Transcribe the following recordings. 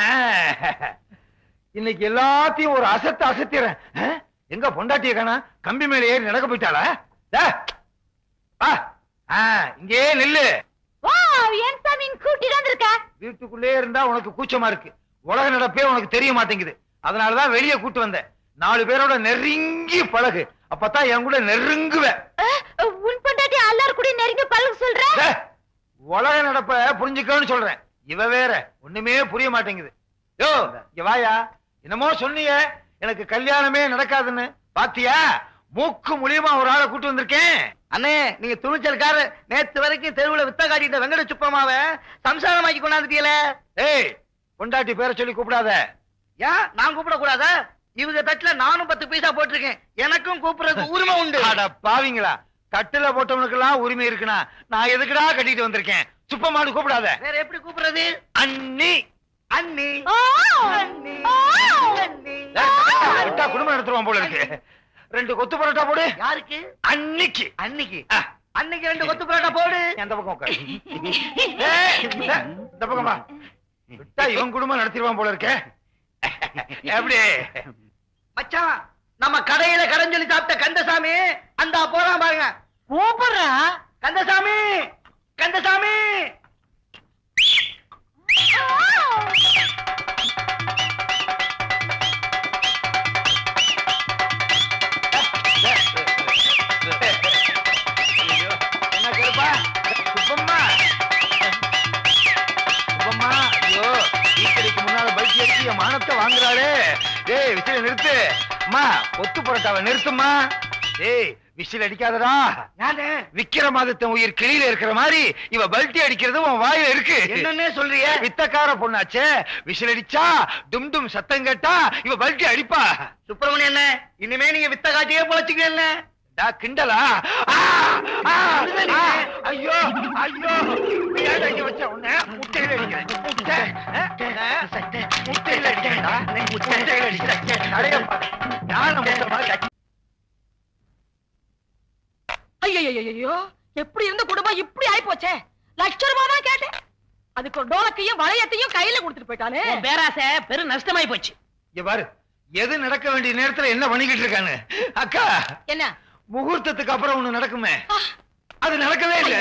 இன்னைக்கு எல்லாத்தையும் ஒரு அசத்து அசத்திறேன் எங்க பொண்டாட்டிய காணா கம்பி மேல ஏறி நடக்க போயிட்டாளா? இங்கே நில்லு வீட்டுக்குள்ளே இருந்தா உனக்கு கூச்சமா இருக்கு. உலக நடப்பே உனக்கு தெரிய மாட்டேங்குது. அதனாலதான் வெளியே கூட்டு வந்தேன். நாலு பேரோட நெருங்கி பழகு. அப்பதான் என் கூட நெருங்குவ அஹ், உன் பொண்டாட்டி எல்லாரும் கூட நெருங்கி பழக சொல்ற? உலக நடப்ப புரிஞ்சுக்கன்னு சொல்றேன். இவ வேற. ஒண்ணுமே புரிய மாட்டேங்குது. யோ இங்க வாயா. என்னமோ சொன்னீங்க எனக்கு கல்யாணமே நடக்காதுன்னு. பாத்தியா? மூக்கு மூலியமா ஒரு ஆளை கூட்டு வந்திருக்கேன். அண்ணே நீங்க துணிச்சல்காரர். நேத்து வரைக்கும் தெருவுல வித்த காட்டிட்ட வெங்கட சுப்பமாவ சம்சாரமாக்கி கொண்டாந்துட்டீங்களே. ஏய் பொண்டாட்டி பேரை சொல்லி கூப்பிடாத. ஏன்? நான் கூப்பிட கூடாதா இவங்க தட்டுல நானும் பத்து பைசா போட்டிருக்கேன். எனக்கும் கூப்பிடுறதுக்கு உரிமை உண்டு. பாவிங்களா. தட்டுல போட்டவனுக்கெல்லாம் உரிமை இருக்குனா நான் எதுக்குடா கட்டிட்டு வந்திருக்கேன்? சுப்பமானு கூப்பிடாத. வேற எப்படி கூப்பிடுறது? அண்ணி. அண்ணி. விட்டா குடும்பம் நடத்துருவான் போல இருக்கு. ரெண்டு கொத்து பரோட்டா போடு. யாருக்கு? அன்னிக்கு. அன்னிக்கு. அன்னைக்கு ரெண்டு கொத்து பரோட்டா போடு. அந்த பக்கம் இந்த பக்கம் விட்டா இவன் குடும்பம் நடத்திடுவான் போல இருக்கே. எப்படி மச்சான் நம்ம கடையில கடன் சொல்லி சாப்பிட்ட கந்தசாமி அந்த போறான் பாருங்க. கூப்பிடுறா கந்தசாமி கந்தசாமி. மானத்தை வாங்குறாளே டேய் விசில நிறுத்து. அம்மா கொத்து பரோட்டாவை நிறுத்துமா டேய் விசில் அடிக்காதடா. விக்கிரமாதித்தன் உயிர் கிளியில இருக்கிற மாதிரி இவ பல்ட்டி அடிக்கிறது உன் வாயில இருக்கு. என்னன்னே சொல்றிய? வித்தக்கார பொண்ணாச்சே. விசில் அடிச்சா டும் டும் சத்தம் கேட்டா இவ பல்ட்டி அடிப்பா. சுப்பிரமணியன் என்ன? இனிமே நீங்க வித்த காட்டியே பொழைச்சிக்கல கிண்டலா? ஐயோ ஐயோ. வச்ச உன்னை முட்டையில அடிக்கிறேன். முட்டையில அடிக்கிறேன்டா. முட்டையில அடிக்கிறேன். ஐயோ எப்படி இருந்த குடும்பம் இப்படி ஆயி போச்சே லட்ச ரூபாய் தான் கேட்டேன். அதுக்கு டோலக்கையும் வளையத்தையும் கையில கொடுத்துட்டு போயிட்டானே. உன் பேராசை பெரும் நஷ்டமாயி போச்சு. இங்க பாரு எது நடக்க வேண்டிய நேரத்துல என்ன பண்ணிக்கிட்டு இருக்கானு? அக்கா என்ன? முகூர்த்தத்துக்கு அப்புறம் ஒண்ணு நடக்குமே. அது நடக்கவே இல்ல.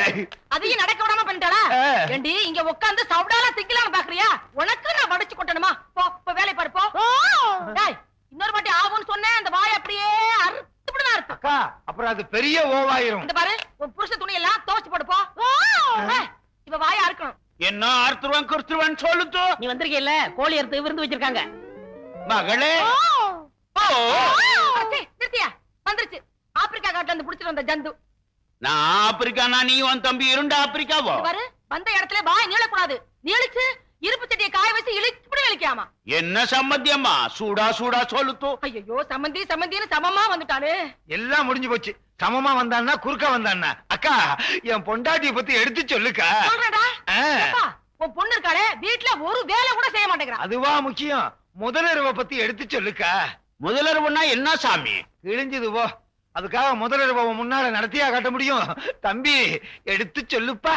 அதையும் நடக்க விடாம பண்ணிட்டாளா. ஏண்டி இங்க உட்கார்ந்து சவுடால திங்கலான்னு பாக்குறியா? உனக்கு நான் வடிச்சு கொட்டணுமா போ போ வேலை பாரு போ டேய், இன்னொரு வாட்டி ஆகும்னு சொன்னேன் அந்த வாய் அப்படியே அக்கா அப்புறம் அது பெரிய ஓவாயிரும். இந்த பாரு உன் புருஷ துணி எல்லாம் துவச்சு போடு போ. ஏய், இவ வாயா இருக்கணும் என்ன அறுத்துருவான் கிறிஸ்துவான் சொல்லுத்து நீ வந்திருக்கீல்ல கோழி அறுத்து விருந்து வச்சிருக்காங்க. மகளே. நிறுத்தியா வந்துருச்சு. ஆப்பிரிக்கா காட்டுல இருந்து புடிச்சிட்டு வந்த ஜந்து. நான் ஆப்பிரிக்கானா நீ உன் தம்பி இரண்டு ஆப்பிரிக்காவோ? பாரு வந்த இடத்துல வாய் நீளக்கூடாது. நீளிச்சு என்ன சம்மத்தியம்மா சூடா சூடா சொல்லுத்து. ஐயோ சம்மந்தி சம்மந்தின்னு சமமா வந்துட்டானே எல்லாம் முடிஞ்சு போச்சு. சமமா வந்தான்னா குறுக்க வந்தான்னா. அக்கா என் பொண்டாட்டிய பத்தி எடுத்து சொல்லுக்கா. சொல்றடா உன் பொண்ணு இருக்காளே வீட்டுல ஒரு வேலை கூட செய்ய மாட்டேங்கிறா. அதுவா முக்கியம். முதலிரவை பத்தி எடுத்து சொல்லுக்கா. முதலருவுன்னா என்ன சாமி? கிழிஞ்சது போ. அதுக்காக முதலிரவை முன்னால நடத்தியா காட்ட முடியும். தம்பி எடுத்து சொல்லுப்பா.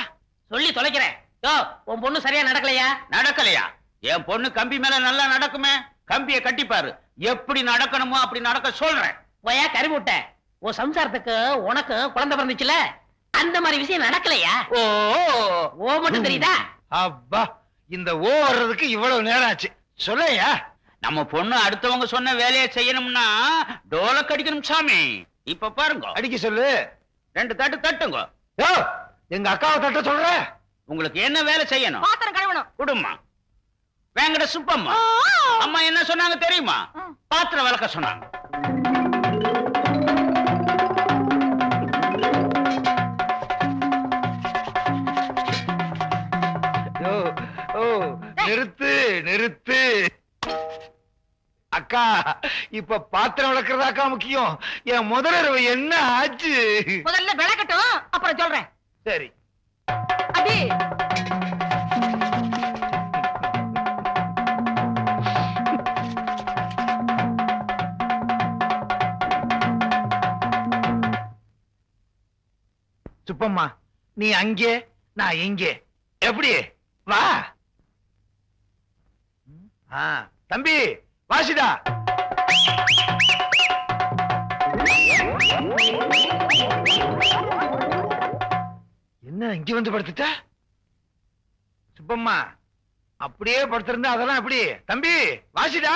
சொல்லி தொலைக்கிறேன். யோ உன் பொண்ணு சரியா நடக்கலையா? நடக்கலையா? என் பொண்ணு கம்பி மேல நல்லா நடக்குமே கம்பிய கட்டிப்பாரு. எப்படி நடக்கணுமோ அப்படி நடக்க சொல்றேன். போயா கறி முட்டை உன் சம்சாரத்துக்கு உனக்கு குழந்தை பிறந்துச்சுல? அந்த மாதிரி விஷயம் நடக்கலையா? ஓ. ஓ மட்டும் தெரியுதா? அப்பா இந்த ஓ வர்றதுக்கு இவ்வளவு நேரம் ஆச்சு. சொல்லையா? நம்ம பொண்ணு அடுத்தவங்க சொன்ன வேலையை செய்யணும்னா டோல கடிக்கணும் சாமி. இப்ப பாருங்க. அடிக்க சொல்லு. ரெண்டு தட்டு தட்டுங்க. எங்க அக்காவை தட்ட சொல்ற? உங்களுக்கு என்ன வேலை செய்யணும்? பாத்திரம் கழுவணும். குடும்பம் வேங்கட சுப்பம்மா. அம்மா என்ன சொன்னாங்க தெரியுமா? பாத்திரம் விளக்க சொன்னாங்க. ஓ ஓ நிறுத்து நிறுத்து. அக்கா இப்ப பாத்திரம் விளக்குறதாக்கா முக்கியம். என் முதலிரவு என்ன ஆச்சு? முதல்ல விளக்கட்டும் அப்புறம் சொல்றேன். சரி. அடி சுப்பம்மா நீ அங்கே நான் இங்கே. எப்படி? வா. ஆ, தம்பி வாசிடா என்ன இங்க வந்து படுத்துட்ட? சுப்பம்மா அப்படியே படுத்திருந்தா அதெல்லாம் எப்படி? தம்பி வாசிடா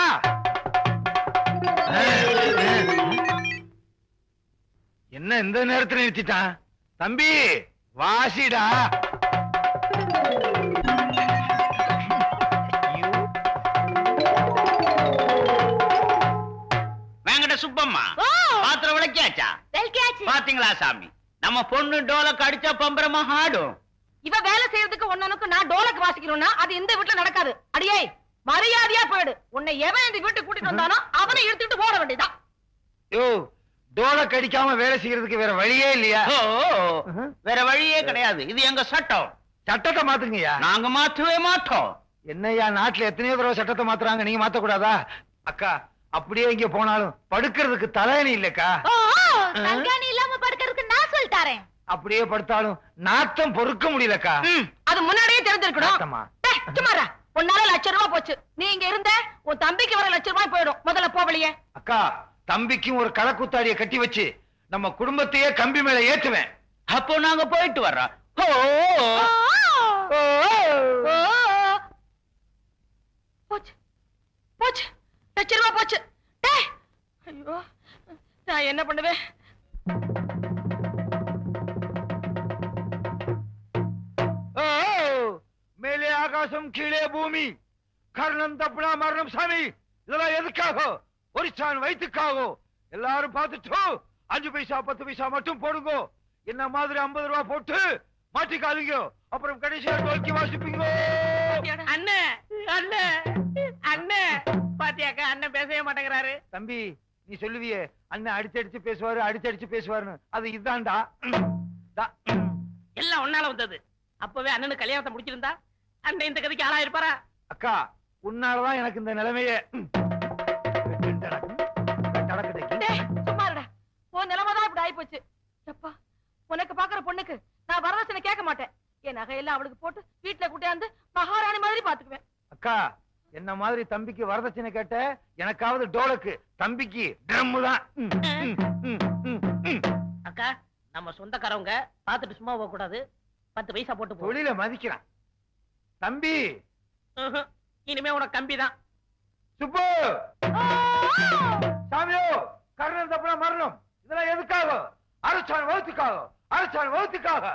என்ன இந்த நேரத்துல நிறுத்திட்டான்? தம்பி வாசிடா. வேங்கட சுப்பம்மா பாத்திரம் விளக்கியாச்சா? பாத்தீங்களா சாமி? நம்ம பொண்ணு டோலக்கு அடிச்சா பம்பரமா ஆடும். இவ வேலை செய்யறதுக்கு ஒன்னனுக்கு நான் டோலக்கு வாசிக்கணும்னா அது இந்த வீட்டுல நடக்காது. அடியே மரியாதையா போயிடு. உன்னை எவன் இந்த வீட்டுக்கு கூட்டிட்டு வந்தானோ அவனை இழுத்துட்டு ஓட வேண்டியதான் டோல கடிக்காம வேலை செய்யறதுக்கு வேற வழியே இல்லையா? ஓ வேற வழியே கிடையாது. இது எங்க சட்டம். சட்டத்தை மாத்துங்கய்யா. நாங்க மாற்றவே மாட்டோம் என்னய்யா நாட்டுல எத்தனையோ தடவை சட்டத்தை மாத்துறாங்க. நீங்க மாத்த கூடாதா அக்கா அப்படியே இங்க போனாலும் படுக்கிறதுக்கு தலையணி இல்லக்கா. தங்காணி இல்லாம படுக்கிறதுக்கு நான் சொல்லிட்டாரேன் அப்படியே படுத்தாலும் நாத்தம் பொறுக்க முடியலக்கா. அது முன்னாடியே தெரிஞ்சிருக்கணும். சும்மாரா உன்னால லட்சம் ரூபாய் போச்சு. நீ இங்க இருந்த உன் தம்பிக்கு வர லட்சம் ரூபாய் போயிடும். முதல்ல போவலியே அக்கா தம்பிக்கும் ஒரு களக்குத்தாடிய கட்டி வச்சு நம்ம குடும்பத்தையே கம்பி மேல ஏத்துவேன் அப்போ நாங்க போயிட்டு வர்றோம். போச்சு. போச்சு. போச்சு. ஐயோ நான் என்ன பண்ணுவேன்? ஓ, மேலே ஆகாசம் கீழே பூமி. கர்ணம் தப்புனா மரணம் சாமி. இதெல்லாம் எதுக்காக ஒரிசான் வயிற்றுக்காக எல்லாரும் பார்த்துட்டு அஞ்சு பைசா பத்து பைசா மட்டும் போடுங்க. என்ன மாதிரி ஐம்பது ரூபா போட்டு மாட்டிக்காதீங்க. அப்புறம் கடைசியா நோக்கி வாசிப்பீங்க அண்ணே அண்ணே அண்ணே. பாத்தியாக்கா அண்ணன் பேசவே மாட்டேங்கிறாரு. தம்பி நீ சொல்லுவியே அண்ணன் அடிச்சு அடிச்சு பேசுவாரு அடிச்சு அடிச்சு பேசுவாருன்னு. அது இதான்டா. தா. எல்லாம் ஒன்னால வந்தது. அப்பவே அண்ணனுக்கு கல்யாணத்தை முடிச்சிருந்தா அண்ணன் இந்த கதைக்கு ஆளா இருப்பாரா அக்கா உன்னாலதான் எனக்கு இந்த நிலைமையே. ஆயிப்போச்சு. எப்பா உனக்கு பாக்குற பொண்ணுக்கு நான் வரதட்சணை கேட்க மாட்டேன். என் நகையெல்லாம் அவளுக்கு போட்டு வீட்டுல கூட்டியாந்து மகாராணி மாதிரி பாத்துக்குவேன். அக்கா என்ன மாதிரி தம்பிக்கு வரதட்சணை கேட்ட? எனக்காவது டோலக்கு. தம்பிக்கு ட்ரம் தான். அக்கா நம்ம சொந்தக்காரவங்க பாத்துட்டு சும்மா போக கூடாது. பத்து பைசா போட்டு தொழில மதிக்கிறான். தம்பி. இனிமே உனக்கு கம்பி தான். சுப்பு! சாமியோ கர்ணன் தப்புனா மரணம். இதெல்லாம் எதுக்காக? அரசாங்க வகுத்துக்காக அரசாங்க வகுத்துக்காக